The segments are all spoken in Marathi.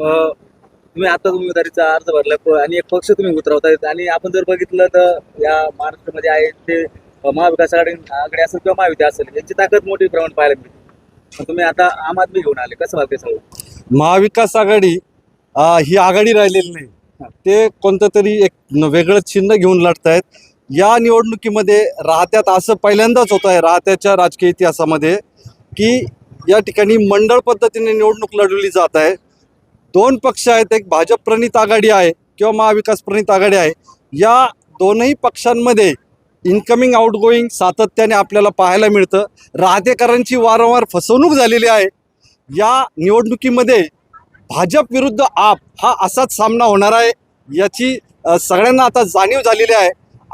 तुम्ही आता उमेदवारीचा अर्ज भरलाय प- आणि एक पक्ष तुम्ही उतरवताय. आणि आपण जर बघितलं तर या महाराष्ट्रामध्ये आहे ते महाविकास आघाडी आघाडी असेल किंवा महायुती असेल यांची ताकद मोठी प्रमाणात पाहायला मिळते. तुम्ही आता आम आदमी घेऊन आले कसं वाटते सगळं? महाविकास आघाडी ही आघाडी राहिलेली नाही. ते कोणतं तरी एक वेगळं चिन्ह घेऊन लढतायत. या निवडणुकीमध्ये राहत्यात असं पहिल्यांदाच होत आहे राहत्याच्या राजकीय इतिहासामध्ये की या ठिकाणी मंडळ पद्धतीने निवडणूक लढवली जात आहे. दोन पक्ष आहेत एक भाजप प्रणित आघाडी आहे किंवा महाविकास प्रणित आघाडी आहे. या दोनही पक्षांमध्ये इन्कमिंग आउटगोईंग सातत्याने आपल्याला पाहायला मिळतं. राहतेकरांची वारंवार फसवणूक झालेली आहे. या निवडणुकीमध्ये भाजप विरुद्ध आप हा असाच सामना होणार आहे याची सगळ्यांना आता जाणीव झालेली आहे.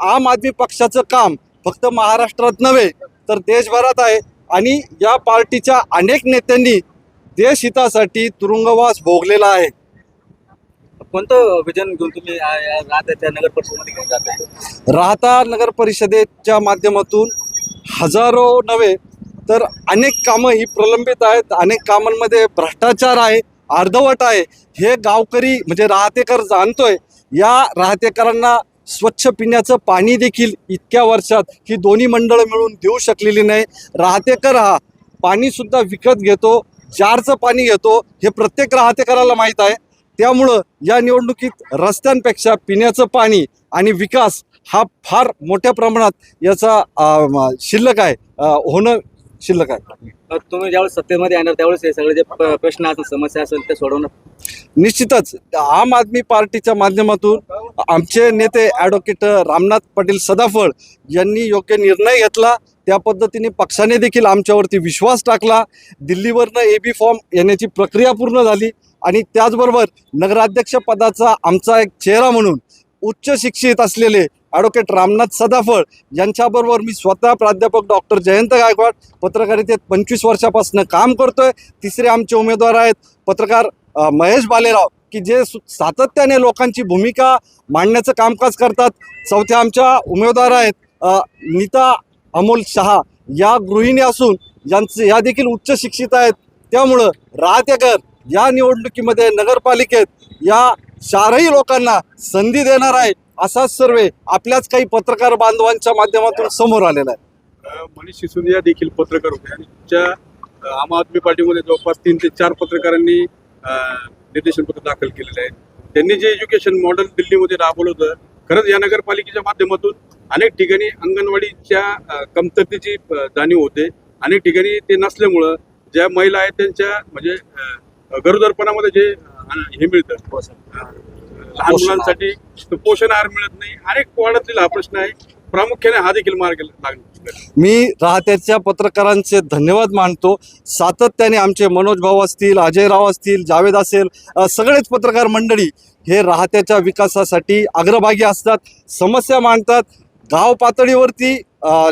आम आदमी पक्षाचं काम फक्त महाराष्ट्रात नव्हे तर देशभरात आहे. आणि या पार्टीच्या अनेक नेत्यांनी देशहितासाठी तुरुंगवास भोगलेला आहे. कोणतं विजन घेऊन तुम्ही नगर परिषदेमध्ये घेऊन जाताय राहता नगर परिषदेच्या माध्यमातून हजारो नव्हे तर अनेक कामं ही प्रलंबित आहेत. अनेक कामांमध्ये भ्रष्टाचार आहे अर्धवट आहे. हे गावकरी म्हणजे राहतेकर जाणतोय या राहतेकरांना स्वच्छ पिण्याचं पाणी देखील इतक्या वर्षात ही दोन्ही मंडळं मिळून देऊ शकलेली नाही. राहतेकर हा पाणीसुद्धा विकत घेतो जारचं पाणी घेतो हे प्रत्येक राहतेकराला माहीत आहे. त्यामुळं या निवडणुकीत रस्त्यांपेक्षा पिण्याचं पाणी आणि विकास हा फार मोठ्या प्रमाणात याचा शिल्लक आहे. होणं शिल्लक आहे. तुम्ही ज्यावेळेस सत्तेमध्ये येणार त्यावेळेस हे सगळे जे प्रश्न असेल समस्या असेल ते सोडवणार निश्चितच आम आदमी पार्टीच्या माध्यमातून आमचे नेते ॲडव्होकेट रामनाथ पाटील सदाफळ यांनी योग्य निर्णय घेतला. त्या पद्धतीने पक्षाने देखील आमच्यावरती विश्वास टाकला. दिल्लीवरनं ए बी फॉर्म येण्याची प्रक्रिया पूर्ण झाली आणि त्याचबरोबर नगराध्यक्ष पदाचा आमचा एक चेहरा म्हणून उच्च शिक्षित असलेले ॲडव्होकेट रामनाथ सदाफळ यांच्याबरोबर मी स्वतः प्राध्यापक डॉक्टर जयंत गायकवाड पत्रकारितेत पंचवीस वर्षापासून काम करतोय. तिसरे आमचे उमेदवार आहेत पत्रकार महेश बालेराव की जे सु- सातत्याने लोकांची भूमिका मांडण्याचं कामकाज करतात. चौथ्या आमच्या उमेदवार आहेत नीता अमोल शहा या गृहिणी असून यांचे या देखील उच्च शिक्षित आहेत. त्यामुळं राहतेकर या निवडणुकीमध्ये नगरपालिकेत या चारही लोकांना संधी देणार आहे असाच सर्वे आपल्याच काही पत्रकार बांधवांच्या माध्यमातून समोर आलेला आहे. मनीष सिसोदिया देखील पत्रकार होते. आणि आम आदमी पार्टीमध्ये जवळपास तीन ते चार पत्रकारांनी निर्देशन पत्र दाखल केलेले आहेत. त्यांनी जे एज्युकेशन मॉडेल दिल्लीमध्ये राबवलं होतं खरंच या नगरपालिकेच्या माध्यमातून अनेक ठिकाणी अंगणवाडीच्या कमतरतेची जाणीव होते. अनेक ठिकाणी ते नसल्यामुळं ज्या महिला आहेत त्यांच्या म्हणजे गरोदरपणामध्ये जे हे मिळतं. लहान पोषण मुलांसाठी पोषण आहार मिळत नाही. अनेक वार्डातील हा प्रश्न आहे. प्रामुख्याने हा देखील मार्ग लागणार मी राहत्याच्या पत्रकारांचे धन्यवाद मानतो. सातत्याने आमचे मनोज भाऊ असतील अजयराव असतील जावेद असेल सगळेच पत्रकार मंडळी हे राहत्याच्या विकासासाठी अग्रभागी असतात समस्या मांडतात. गाव पातळीवरती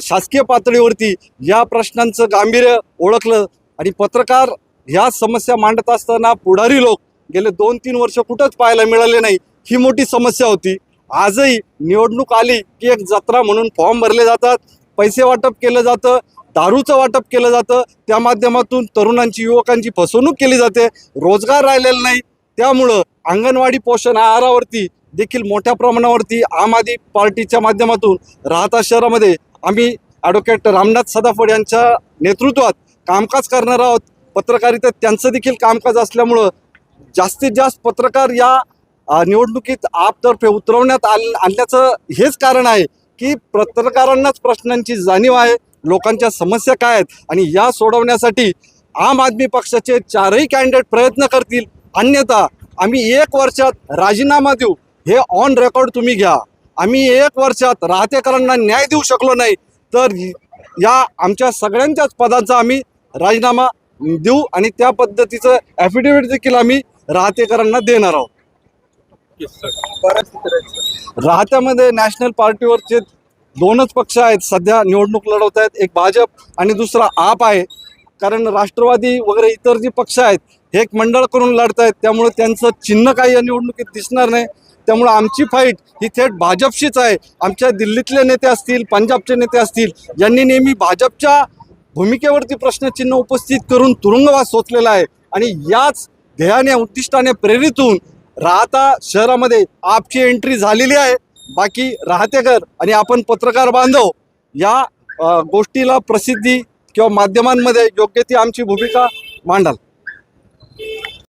शासकीय पातळीवरती या प्रश्नांचं गांभीर्य ओळखलं आणि पत्रकार ह्या समस्या मांडत असताना पुढारी लोक गेले दोन तीन वर्ष कुठंच पाहायला मिळाले नाही. ही मोठी समस्या होती. आजही निवडणूक आली की एक जत्रा म्हणून फॉर्म भरले जातात पैसे वाटप केलं जातं दारूचं वाटप केलं जातं त्या माध्यमातून तरुणांची युवकांची फसवणूक केली जाते रोजगार राहिलेला नाही. त्यामुळं अंगणवाडी पोषण आहारावरती देखील मोठ्या प्रमाणावरती आम आदमी पार्टीच्या माध्यमातून राहता शहरामध्ये आम्ही ॲडव्होकेट रामनाथ सदाफड यांच्या नेतृत्वात कामकाज करणार आहोत. पत्रकारितेत त्यांचं देखील कामकाज असल्यामुळं जास्तीत जास्त पत्रकार या निवडणुकीत आपतर्फे उतरवण्यात आल आणल्याचं हेच कारण आहे की पत्रकारांनाच प्रश्नांची जाणीव आहे लोकांच्या समस्या काय आहेत आणि या सोडवण्यासाठी आम आदमी पक्षाचे चारही कॅन्डिडेट प्रयत्न करतील. अन्यथा आम्ही एक वर्षात राजीनामा देऊ. हे ऑन रेकॉर्ड तुम्ही घ्या. आम्ही एक वर्षात राहतेकरांना न्याय देऊ शकलो नाही तर या आमच्या सगळ्यांच्याच पदांचा आम्ही राजीनामा देऊ आणि त्या पद्धतीचं ॲफिडेव्हिट देखील आम्ही राहतेकरांना देणार आहोत. राहत्यामध्ये नॅशनल पार्टीवरचे दोनच पक्ष आहेत. सध्या निवडणूक लढवत आहेत. एक भाजप आणि दुसरा आप आहे. कारण राष्ट्रवादी वगैरे इतर जे पक्ष आहेत हे एक मंडळ करून लढत आहेत त्यामुळे त्यांचं चिन्ह काही या निवडणुकीत दिसणार नाही. त्यामुळं आमची फाईट ही थेट भाजपशीच आहे. आमच्या दिल्लीतले नेते असतील पंजाबचे नेते असतील यांनी नेहमी भाजपच्या भूमिकेवरती प्रश्नचिन्ह उपस्थित करून तुरुंगवास सोचलेला आहे. आणि याच ध्येयाने उद्दिष्टाने प्रेरित होऊन राहता शहरामध्ये आपची एंट्री झालेली आहे. बाकी राहतेकर आणि आपण पत्रकार बांधव या गोष्टीला प्रसिद्धी किंवा माध्यमांमध्ये योग्य ती आमची भूमिका मांडाल.